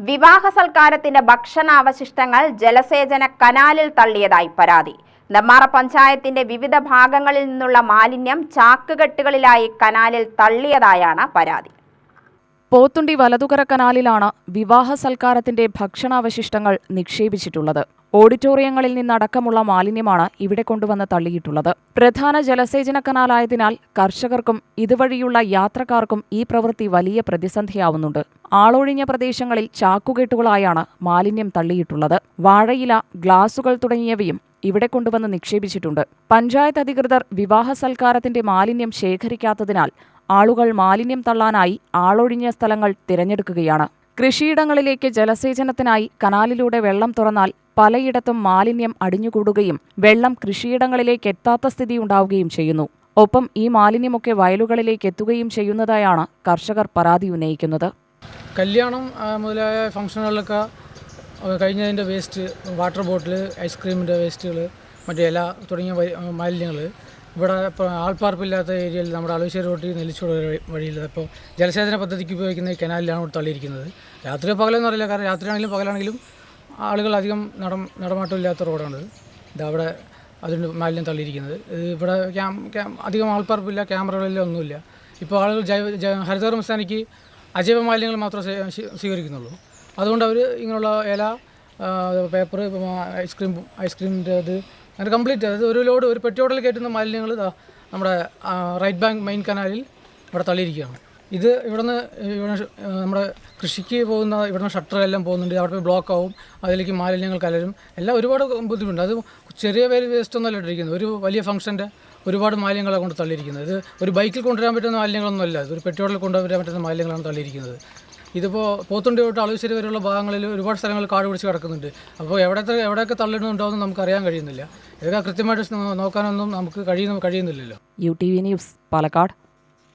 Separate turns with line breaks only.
വിവാഹ സൽക്കാരത്തിന്റെ ഭക്ഷണാവശിഷ്ടങ്ങൾ ജലസേചന കനാലിൽ തള്ളിയതായി പരാതി. നെമ്മാറ പഞ്ചായത്തിന്റെ വിവിധ ഭാഗങ്ങളിൽ നിന്നുള്ള മാലിന്യം ചാക്കുകെട്ടുകളിലായി കനാലിൽ തള്ളിയതായാണ് പരാതി.
പോത്തുണ്ടി വലതുകര കനാലിലാണ് വിവാഹ സൽക്കാരത്തിന്റെ ഭക്ഷണാവശിഷ്ടങ്ങൾ നിക്ഷേപിച്ചിട്ടുള്ളത്. ഓഡിറ്റോറിയങ്ങളിൽ നിന്നടക്കമുള്ള മാലിന്യമാണ് ഇവിടെ കൊണ്ടുവന്ന് തള്ളിയിട്ടുള്ളത്. പ്രധാന ജലസേചന കനാലായതിനാൽ കർഷകർക്കും ഇതുവഴിയുള്ള യാത്രക്കാർക്കും ഈ പ്രവൃത്തി വലിയ പ്രതിസന്ധിയാവുന്നുണ്ട്. ആളൊഴിഞ്ഞ പ്രദേശങ്ങളിൽ ചാക്കുകെട്ടുകളായാണ് മാലിന്യം തള്ളിയിട്ടുള്ളത്. വാഴയില ഗ്ലാസുകൾ തുടങ്ങിയവയും ഇവിടെ കൊണ്ടുവന്ന് നിക്ഷേപിച്ചിട്ടുണ്ട്. പഞ്ചായത്ത് അധികൃതർ വിവാഹ സൽക്കാരത്തിന്റെ മാലിന്യം ശേഖരിക്കാത്തതിനാൽ ആളുകൾ മാലിന്യം തള്ളാനായി ആളൊഴിഞ്ഞ സ്ഥലങ്ങൾ തിരഞ്ഞെടുക്കുകയാണ്. കൃഷിയിടങ്ങളിലേക്ക് ജലസേചനത്തിനായി കനാലിലൂടെ വെള്ളം തുറന്നാൽ പലയിടത്തും മാലിന്യം അടിഞ്ഞുകൂടുകയും വെള്ളം കൃഷിയിടങ്ങളിലേക്ക് എത്താത്ത സ്ഥിതി ഉണ്ടാവുകയും ചെയ്യുന്നു. ഒപ്പം ഈ മാലിന്യമൊക്കെ വയലുകളിലേക്ക് എത്തുകയും ചെയ്യുന്നതായാണ് കർഷകർ പരാതി ഉന്നയിക്കുന്നത്.
കല്യാണം മുതലായ ഫംഗ്ഷനുകളിലൊക്കെ കഴിഞ്ഞതിന്റെ വേസ്റ്റ് വാട്ടർ ബോട്ടിൽ ഐസ്ക്രീമിന്റെ വേസ്റ്റുകൾ മറ്റേ ഇല തുടങ്ങിയ മാലിന്യങ്ങൾ ഇവിടെ ഇപ്പോൾ ആൾപ്പാർപ്പില്ലാത്ത ഏരിയയിൽ നമ്മുടെ അളവശ്ശേരി റോട്ടിൽ നെല്ലിച്ചോട് വഴി- വഴിയിൽ ഇപ്പോൾ ജലസേചന പദ്ധതിക്ക് ഉപയോഗിക്കുന്ന കനാലിലാണ് തള്ളിയിരിക്കുന്നത്. രാത്രി പകലെന്ന് അറിയില്ല കാരണം രാത്രിയാണെങ്കിലും പകലാണെങ്കിലും ആളുകൾ അധികം നട നടമാട്ടമില്ലാത്ത റോഡാണ് ഇത് അവിടെ അതിന്റെ മാലിന്യം തള്ളിയിരിക്കുന്നത്. ഇത് ഇവിടെ ക്യാം ക്യാം അധികം ആൾപ്പാർപ്പില്ല ക്യാമറകളിലൊന്നുമില്ല ഇപ്പോൾ ആളുകൾ ജൈവ ഹരിതകർമ്മസ്ഥാനിക്ക് അജൈവ മാലിന്യങ്ങൾ മാത്രമേ സ്വീ- സ്വീ- സ്വീകരിക്കുന്നുള്ളൂ. അതുകൊണ്ട് അവർ ഇങ്ങനെയുള്ള ഇല പേപ്പർ ഐസ്ക്രീം ഐസ്ക്രീമിന്റെ അത് അങ്ങനെ കംപ്ലീറ്റ് അതായത് ഒരു ലോഡ് ഒരു പെട്ടിയോടൽ കയറ്റുന്ന മാലിന്യങ്ങൾ നമ്മുടെ റൈറ്റ് ബാങ്ക് മെയിൻ കനാലിൽ ഇവിടെ തള്ളിയിരിക്കുകയാണ്. ഇത് ഇവിടുന്ന് നമ്മുടെ കൃഷിക്ക് പോകുന്ന ഇവിടുന്ന് ഷട്ടറെല്ലാം പോകുന്നുണ്ട്. അവിടെ ബ്ലോക്ക് ആവും. അതിലേക്ക് മാലിന്യങ്ങൾ കലരും. എല്ലാം ഒരുപാട് ബുദ്ധിമുട്ടുണ്ട്. അത് ചെറിയ വേസ്റ്റ് ഒന്നുമല്ല ഇട്ടിരിക്കുന്നത്. ഒരു വലിയ ഫംഗ്ഷന്റെ ഒരുപാട് മാലിന്യങ്ങളെ കൊണ്ട് തള്ളിയിരിക്കുന്നത്. ഇത് ഒരു ബൈക്കിൽ കൊണ്ടുവരാൻ പറ്റുന്ന മാലിന്യങ്ങളൊന്നും അല്ല. ഇത് ഒരു പെട്രോളിൽ കൊണ്ടുവരാൻ പറ്റുന്ന മാലിന്യങ്ങളാണ് തള്ളിയിരിക്കുന്നത്. ഇതിപ്പോൾ പോത്തുണ്ടി തൊട്ട് അളവശ്ശേരി വരെയുള്ള ഭാഗങ്ങളിൽ ഒരുപാട് സ്ഥലങ്ങൾ കാട് പിടിച്ച് കിടക്കുന്നുണ്ട്. അപ്പോൾ എവിടത്തെ എവിടെയൊക്കെ തള്ളിടുന്നുണ്ടോ എന്ന് നമുക്ക് അറിയാൻ കഴിയുന്നില്ല. ഇതൊക്കെ കൃത്യമായിട്ട് നോക്കാനൊന്നും നമുക്ക് കഴിയുന്ന കഴിയുന്നില്ലല്ലോ.
U T V news Palakkad.